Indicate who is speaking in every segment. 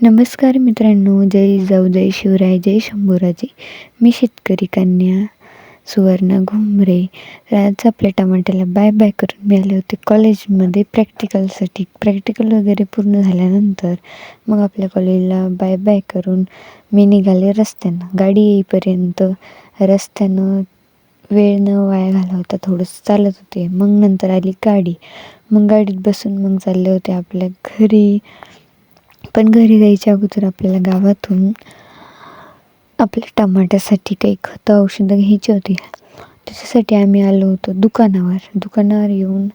Speaker 1: नमस्कार मित्रांनो जय जाऊ जय शिवराय जय शंभूराजे. मी शेतकरी कन्या सुवर्णा घुमरे. आज आपल्या टमाट्याला बाय बाय करून मी आले होते कॉलेजमध्ये प्रॅक्टिकलसाठी प्रॅक्टिकल वगैरे पूर्ण झाल्यानंतर मग आपल्या कॉलेजला बाय बाय करून मी निघाले रस्त्यानं. गाडी येईपर्यंत रस्त्यानं वेळ न वाया घालवता थोडंसं चालत होते. मग नंतर आली गाडी. मग गाडीत बसून मग चालले होते आपल्या घरी. पण घरी जायच्या अगोदर आपल्याला गावातून आपल्या टमाट्यासाठी काही खतं औषधं घ्यायची होती. त्याच्यासाठी आम्ही आलो होतो दुकानावर. दुकानावर येऊन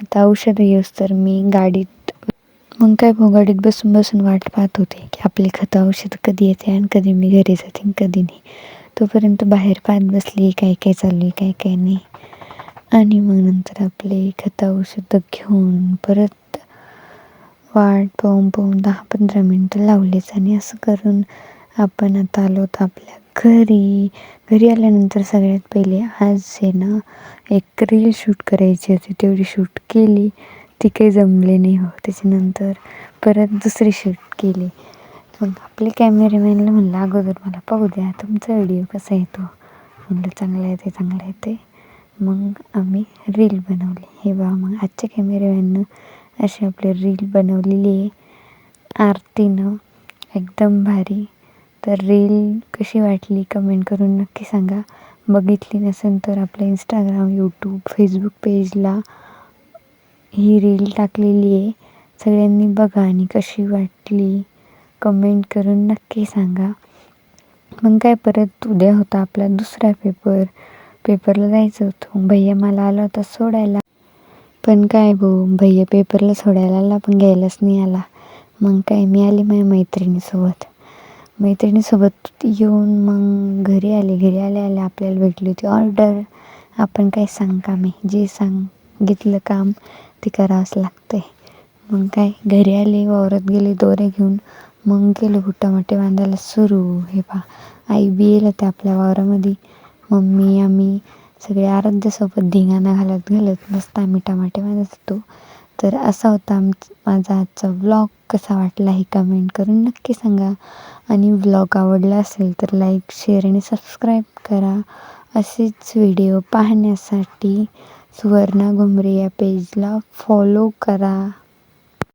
Speaker 1: आता औषधं येऊस तर मी गाडीत मग काय भाऊ गाडीत बसून बसून वाट पाहत होते की आपले खतं औषधं कधी येते आणि कधी मी घरी जाते कधी नाही. तोपर्यंत बाहेर पाहत बसली काय काय चालू आहे काय काय नाही. आणि मग नंतर आपले खतं औषधं घेऊन परत वाट पाहून पाहून दहा पंधरा मिनटं लावलीच आणि असं करून आपण आता आलो होतो आपल्या घरी. घरी आल्यानंतर सगळ्यात पहिले आज आहे ना एक रील शूट करायची होती. तेवढी शूट केली. ती काही जमले नाही हो. त्याच्यानंतर परत दुसरी शूट केली. मग आपले कॅमेरामॅनला म्हणलं अगोदर मला पाहू द्या. तुमचा व्हिडिओ कसा येतो म्हणलं चांगला येते चांगला येते मग आम्ही रील बनवली. हे बा मग आजच्या कॅमेरामॅननं अशी आपली रील बनवलेली आहे. आरतीनं एकदम भारी. तर रील कशी वाटली कमेंट करून नक्की सांगा. बघितली नसेल तर आपल्या इंस्टाग्राम यूट्यूब फेसबुक पेजला ही रील टाकलेली आहे. सगळ्यांनी बघा आणि कशी वाटली कमेंट करून नक्की सांगा. मग काय परत उद्या होता आपला दुसरा पेपर पेपरला जायचं होतं. भैया मला आला होता सोडायला. पण काय भाऊ भैया पेपरला सोडायला आला पण घ्यायलाच नाही आला. मग काय मी आली माझ्या मैत्रिणीसोबत. मैत्रिणीसोबत येऊन मग घरी आले घरी आले आले आपल्याला भेटली होती ऑर्डर. आपण काय सांग कामे जे सांगितलं काम ते करावंच लागतं आहे मग काय घरी आले वावरात गेले दोरे घेऊन. मग गेलो टमाटे बांधायला सुरू. हे पा आई बी येलं ते आपल्या वावरामध्ये. मम्मी आम्ही सगळे आराध्यासोबत धिंगाणा घालत घालत मस्त आम्ही टमाटे वाजत होतो. तर असा होता आम माझा आजचा व्लॉग कसा वाटला हे कमेंट करून नक्की सांगा. आणि व्लॉग आवडला असेल तर लाईक शेअर आणि सबस्क्राईब करा. असेच व्हिडिओ पाहण्यासाठी सुवर्णा घुमरे या पेजला फॉलो करा.